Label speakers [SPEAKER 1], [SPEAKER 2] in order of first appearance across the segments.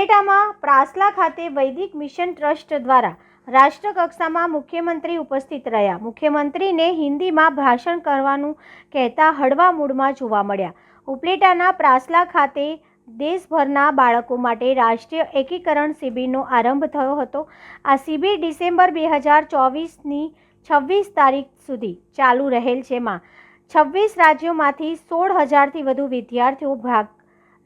[SPEAKER 1] ઉપલેટામાં પ્રાસલા ખાતે વૈદિક mission trust દ્વારા રાષ્ટ્રકક્ષામાં મુખ્યમંત્રી ઉપસ્થિત રહ્યા. મુખ્યમંત્રીને હિન્દીમાં ભાષણ કરવાનું કહેતા હળવા મૂડમાં જોવા મળ્યા. ઉપલેટાના પ્રાસલા ખાતે દેશભરના બાળકો માટે રાષ્ટ્રીય એકીકરણ શિબિરનો આરંભ થયો હતો. આ શિબિર ડિસેમ્બર બે હજાર ચોવીસની છવ્વીસ તારીખ સુધી ચાલુ રહેલ જેમાં છવ્વીસ રાજ્યોમાંથી સોળ હજારથી વધુ વિદ્યાર્થીઓ ભાગ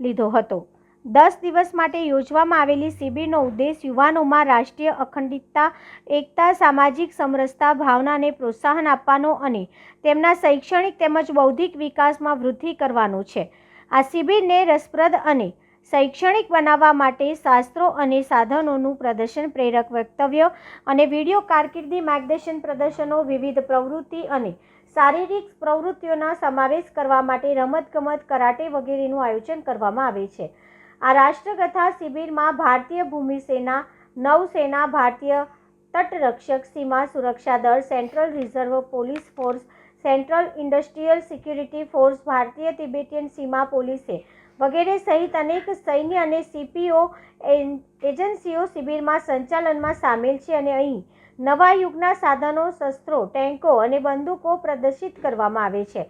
[SPEAKER 1] લીધો હતો. દસ દિવસ માટે યોજવામાં આવેલી શિબિરનો ઉદ્દેશ યુવાનોમાં રાષ્ટ્રીય અખંડિતતા, એકતા, સામાજિક સમરસતા, ભાવનાને પ્રોત્સાહન આપવાનો અને તેમના શૈક્ષણિક તેમજ બૌદ્ધિક વિકાસમાં વૃદ્ધિ કરવાનો છે. આ શિબિરને રસપ્રદ અને શૈક્ષણિક બનાવવા માટે શાસ્ત્રો અને સાધનોનું પ્રદર્શન, પ્રેરક વક્તવ્ય અને વીડિયો કારકિર્દી માર્ગદર્શન પ્રદર્શનો, વિવિધ પ્રવૃત્તિ અને શારીરિક પ્રવૃત્તિઓના સમાવેશ કરવા માટે રમતગમત, કરાટે વગેરેનું આયોજન કરવામાં આવે છે. આ રાષ્ટ્રકથા શિબિરમાં ભારતીય ભૂમિસેના નૌસેના ભારતીય તટરક્ષક સીમા સુરક્ષા દળ, central reserve police force, central industrial security force, ભારતીય તિબેટિયન સીમા પોલીસે વગેરે સહિત અનેક સૈન્ય અને સીપીઓ એજન્સીઓ શિબિરમાં સંચાલનમાં સામેલ છે અને અહીં નવા યુગના સાધનો, શસ્ત્રો, ટેન્કો અને બંદૂકો પ્રદર્શિત કરવામાં આવે છે.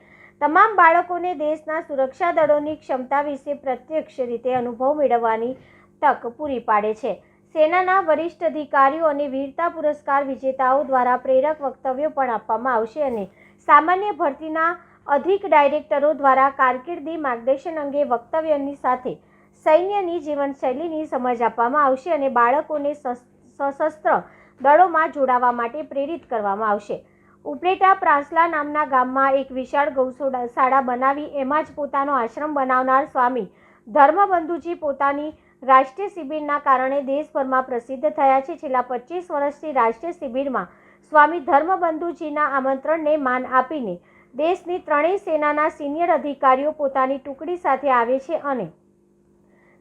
[SPEAKER 1] તમામ બાળકોને દેશના સુરક્ષા દળોની ક્ષમતા વિશે પ્રત્યક્ષ રીતે અનુભવ મેળવવાની તક પૂરી પાડે છે. સેનાના વરિષ્ઠ અધિકારીઓ અને વીરતા પુરસ્કાર વિજેતાઓ દ્વારા પ્રેરક વક્તવ્યો પણ આપવામાં આવશે અને સામાન્ય ભરતીના અધિક ડાયરેક્ટરો દ્વારા કારકિર્દી માર્ગદર્શન અંગે વક્તવ્યની સાથે સૈન્યની જીવનશૈલીની સમજ આપવામાં આવશે અને બાળકોને સશ- સશસ્ત્ર દળોમાં જોડાવા માટે પ્રેરિત કરવામાં આવશે. ઉપલેટા પ્રાસલા નામના ગામમાં એક વિશાળ ગૌશાળા શાળા બનાવી એમાં જ પોતાનો આશ્રમ બનાવનાર સ્વામી ધર્મબંધુજી પોતાની રાષ્ટ્રીય શિબિરના કારણે દેશભરમાં પ્રસિદ્ધ થયા છે. છેલ્લા પચીસ વર્ષથી રાષ્ટ્રીય શિબિરમાં સ્વામી ધર્મબંધુજીના આમંત્રણને માન આપીને દેશની ત્રણેય સેનાના સિનિયર અધિકારીઓ પોતાની ટુકડી સાથે આવે છે અને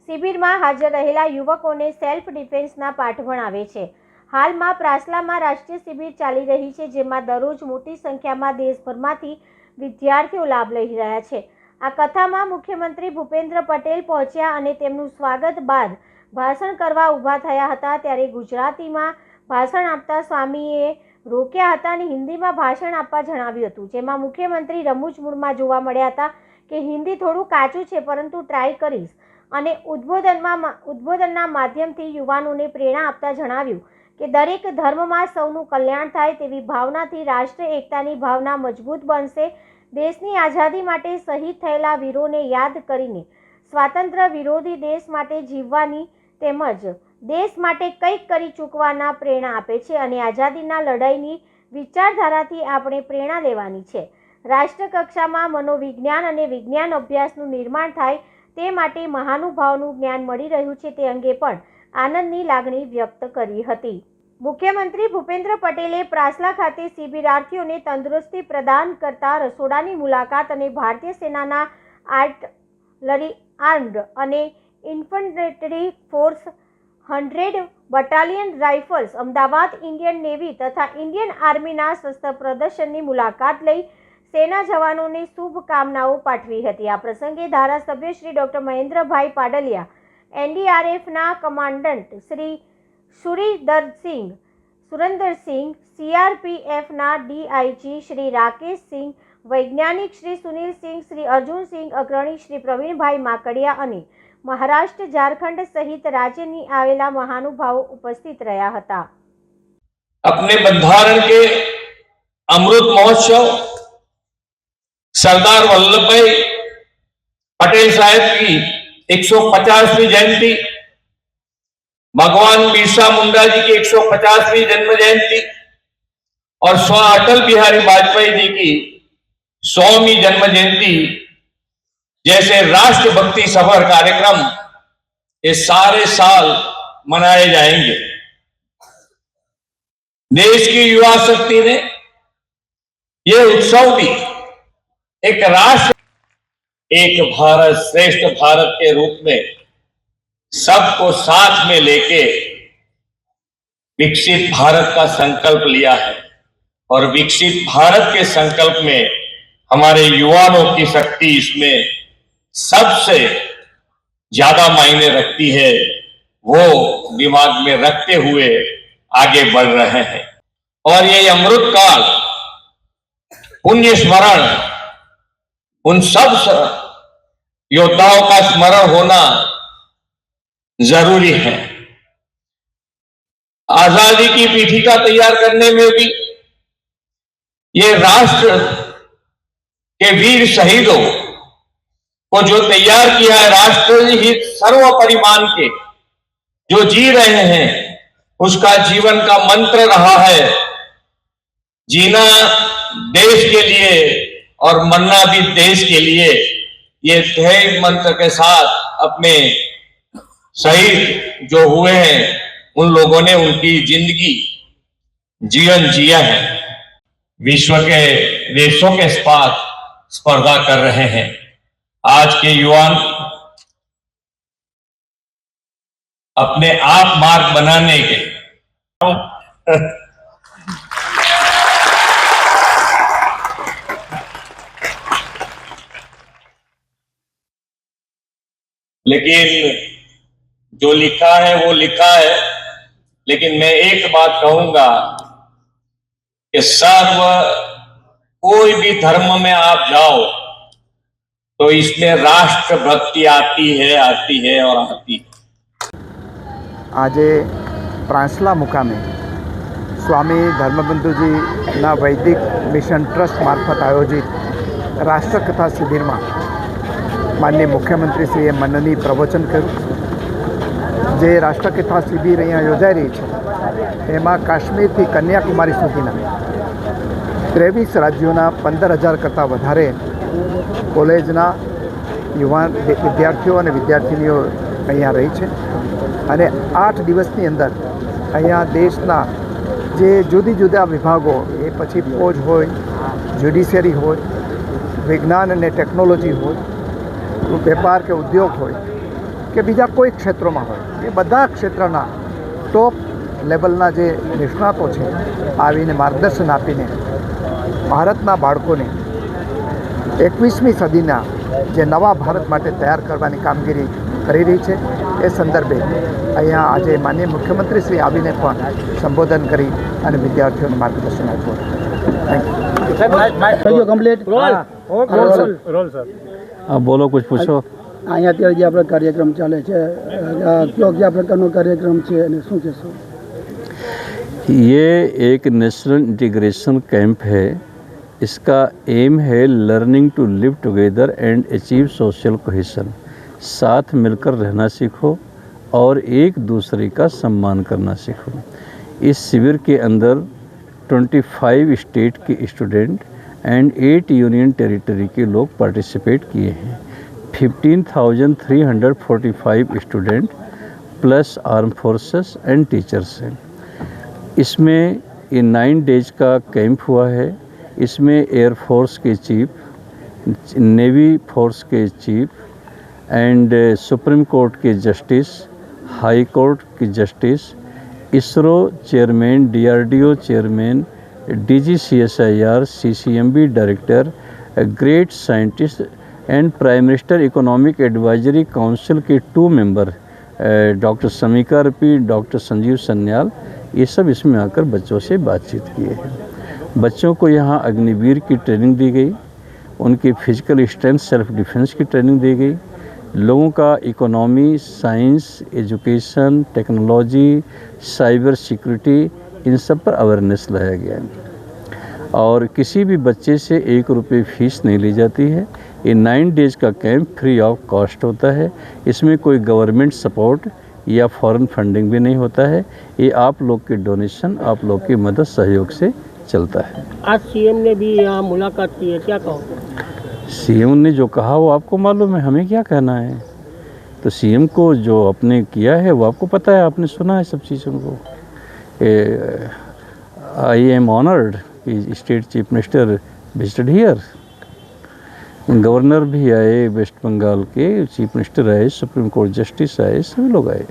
[SPEAKER 1] શિબિરમાં હાજર રહેલા યુવકોને સેલ્ફ ડિફેન્સના પાઠ ભણાવે છે. હાલમાં પ્રાસલામાં રાષ્ટ્રીય શિબિર ચાલી રહી છે, જેમાં દરરોજ મોટી સંખ્યામાં દેશભરમાંથી વિદ્યાર્થીઓ લાભ લઈ રહ્યા છે. આ કથામાં મુખ્યમંત્રી ભૂપેન્દ્ર પટેલ પહોંચ્યા અને તેમનું સ્વાગત બાદ ભાષણ કરવા ઊભા થયા હતા. ત્યારે ગુજરાતીમાં ભાષણ આપતા સ્વામીએ રોક્યા હતા અને હિન્દીમાં ભાષણ આપવા જણાવ્યું હતું, જેમાં મુખ્યમંત્રી રમૂજ મૂડમાં જોવા મળ્યા હતા કે હિન્દી થોડું કાચું છે, પરંતુ ટ્રાય કરીશ. અને ઉદ્બોધનમાં ઉદ્બોધનના માધ્યમથી યુવાનોને પ્રેરણા આપતા જણાવ્યું કે દરેક ધર્મમાં સૌનું કલ્યાણ થાય તેવી ભાવનાથી રાષ્ટ્ર એકતાની ભાવના મજબૂત બનશે. દેશની આઝાદી માટે શહીદ થયેલા વીરોને યાદ કરીને સ્વાતંત્ર્ય વિરોધી દેશ માટે જીવવાની તેમજ દેશ માટે કંઈક કરી ચૂકવાના પ્રેરણા આપે છે અને આઝાદીના લડાઈની વિચારધારાથી આપણે પ્રેરણા લેવાની છે. રાષ્ટ્રકક્ષામાં મનોવિજ્ઞાન અને વિજ્ઞાન અભ્યાસનું નિર્માણ થાય તે માટે મહાનુભાવનું જ્ઞાન મળી રહ્યું છે તે અંગે પણ આનંદની લાગણી વ્યક્ત કરી હતી. મુખ્યમંત્રી ભૂપેન્દ્ર પટેલે પ્રાસલા ખાતે શિબિરાર્થીઓને તંદુરસ્તી પ્રદાન કરતા રસોડાની મુલાકાત અને ભારતીય સેનાના આર્ટલરી આર્મ્ડ અને infantry force hundred battalion rifles Ahmedabad Indian navy તથા ઇન્ડિયન આર્મીના શસ્ત્ર પ્રદર્શનની મુલાકાત લઈ સેના જવાનોને શુભકામનાઓ પાઠવી હતી. આ પ્રસંગે ધારાસભ્ય શ્રી ડોક્ટર મહેન્દ્રભાઈ પાડલિયા એનડીઆરએફના કમાન્ડન્ટ શ્રી સુરીદરસિંહ સુરેન્દરસિંહ સીઆરપીએફના ડીઆઈજી શ્રી રાકેશસિંહ વૈજ્ઞાનિક શ્રી સુનિલસિંહ શ્રી અર્જુનસિંહ અગ્રણી શ્રી પ્રવીણભાઈ માકડિયા અને મહારાષ્ટ્ર ઝારખંડ સહિત રાજ્યની આવેલા મહાનુભાવો ઉપસ્થિત રહ્યા હતા
[SPEAKER 2] अपने बंधारण के अमृत महोत्सव सरदार वल्लभ भाई पटेल साहब की 150वीं जयंती। भगवान बिरसा मुंडा जी की 150वीं जन्म जयंती और स्व अटल बिहारी वाजपेयी जी की सौवीं जन्म जयंती जैसे राष्ट्रभक्ति सफ़र कार्यक्रम ये सारे साल मनाए जाएँगे। देश की युवा शक्ति ने यह उत्सव भी एक राष्ट्र एक भारत श्रेष्ठ भारत के रूप में सबको साथ में लेके विकसित भारत का संकल्प लिया है। और विकसित भारत के संकल्प में हमारे युवाओं की शक्ति इसमें सबसे ज़्यादा मायने रखती है, वो दिमाग में रखते हुए आगे बढ़ रहे हैं। और ये अमृत काल, पुण्य स्मरण, उन सब योद्धाओं का स्मरण होना ज़रूरी है। आज़ादी की पीठिका तैयार करने में भी ये राष्ट्र के वीर शहीदों को जो तैयार किया है, राष्ट्र हित सर्वोपरि मान के जो जी रहे हैं, उसका जीवन का मंत्र रहा है, जीना देश के लिए और मरना भी देश के लिए। ये ध्येय मंत्र के साथ अपने शहीद जो हुए हैं, उन लोगों ने उनकी ज़िंदगी जीवन जिया है। विश्व के देशों के साथ स्पर्धा कर रहे हैं। आज के युवा अपने आप मार्ग बनाने के लेकिन जो लिखा है वो लिखा है लेकिन मैं एक बात कहूंगा कि सर्व कोई भी धर्म में आप जाओ तो इसमें राष्ट्र भक्ति आती है आती है और आती है
[SPEAKER 3] આજે પ્રાંસલા મુકામે સ્વામી ધર્મબંધુજીના વૈદિક મિશન ટ્રસ્ટ મારફત આયોજિત રાષ્ટ્રકથા શિબિરમાં માનનીય મુખ્યમંત્રીશ્રીએ મનની પ્રવચન કર્યું જે રાષ્ટ્રકથા શિબિર અહીંયા યોજાઈ રહી છે, એમાં કાશ્મીરથી કન્યાકુમારી સુધીના ત્રેવીસ રાજ્યોના પંદર હજાર કરતાં વધારે કોલેજના યુવાન વિદ્યાર્થીઓ અને વિદ્યાર્થીનીઓ અહીંયા રહી છે. અને આઠ દિવસની અંદર અહીંયા દેશના જે જુદી જુદા વિભાગો, એ પછી ફોજ હોય, જ્યુડિશિયરી હોય, વિજ્ઞાન અને ટેકનોલોજી હોય વેપાર કે ઉદ્યોગ હોય કે બીજા કોઈ ક્ષેત્રોમાં હોય એ બધા ક્ષેત્રના ટોપ લેવલના જે નિષ્ણાતો છે આવીને માર્ગદર્શન આપીને ભારતના બાળકોને એકવીસમી સદીના જે નવા ભારત માટે તૈયાર કરવાની કામગીરી કરી રહી છે એ સંદર્ભે અહીંયા આજે માનનીય મુખ્યમંત્રી શ્રી આવીને પણ સંબોધન કરી અને વિદ્યાર્થીઓને માર્ગદર્શન આપ્યું. Thank you
[SPEAKER 4] complete
[SPEAKER 5] role sir હા બોલો કુછ પૂછો
[SPEAKER 4] અહીંયા અત્યારે જે આપણે કાર્યક્રમ ચાલે છે અ, કયો કયા પ્રકારનો કાર્યક્રમ છે અને શું કહેશો
[SPEAKER 5] ये एक नेशनल इंटीग्रेशन कैंप है इसका एम है learning to live together and achieve social cohesion साथ मिलकर रहना सीखो और एक दूसरे का सम्मान करना सीखो इस शिविर के अंदर 25 स्टेट के student and eight union territory के लोग पार्टिसिपेट किए हैं। 15,345 student plus arm forces and teachers हैं। इसमें ये नाइन डेज़ का कैंप हुआ है। इसमें एयरफोर्स के चीफ नेवी फोर्स के चीफ एंड सुप्रीम कोर्ट के जस्टिस हाई कोर्ट के justice ISRO chairman DRDO chairman DG CSIR CCMB director great scientist and prime minister economic advisory council के two member doctor Shamika Ravi doctor Sanjeev Sanyal ये सब इसमें आकर बच्चों से बातचीत किए हैं। बच्चों को यहाँ अग्निवीर की ट्रेनिंग दी गई, उनकी फ़िज़िकल स्ट्रेंथ सेल्फ डिफेंस की ट्रेनिंग दी गई, लोगों का economy science education technology cyber security इन सब पर अवेयरनेस लाया गया है। और किसी भी बच्चे से एक रुपये फ़ीस नहीं ली जाती है। ये नाइन डेज़ का कैंप फ्री ऑफ़ कॉस्ट होता है। इसमें कोई गवर्नमेंट सपोर्ट या फॉरेन फंडिंग भी नहीं होता है। ये आप लोग के डोनेशन आप लोग की मदद सहयोग से चलता है।
[SPEAKER 6] आज सीएम ने भी यहाँ मुलाकात की है। क्या कहो
[SPEAKER 5] सीएम ने जो कहा वो आपको मालूम है। हमें क्या कहना है? तो सीएम को जो आपने किया है वो आपको पता है। आपने सुना है सब चीज़ों को। I am honoured state chief minister visited here governor भी आए वेस्ट बंगाल के चीफ मिनिस्टर आए सुप्रीम कोर्ट जस्टिस आए, सभी लोग आए।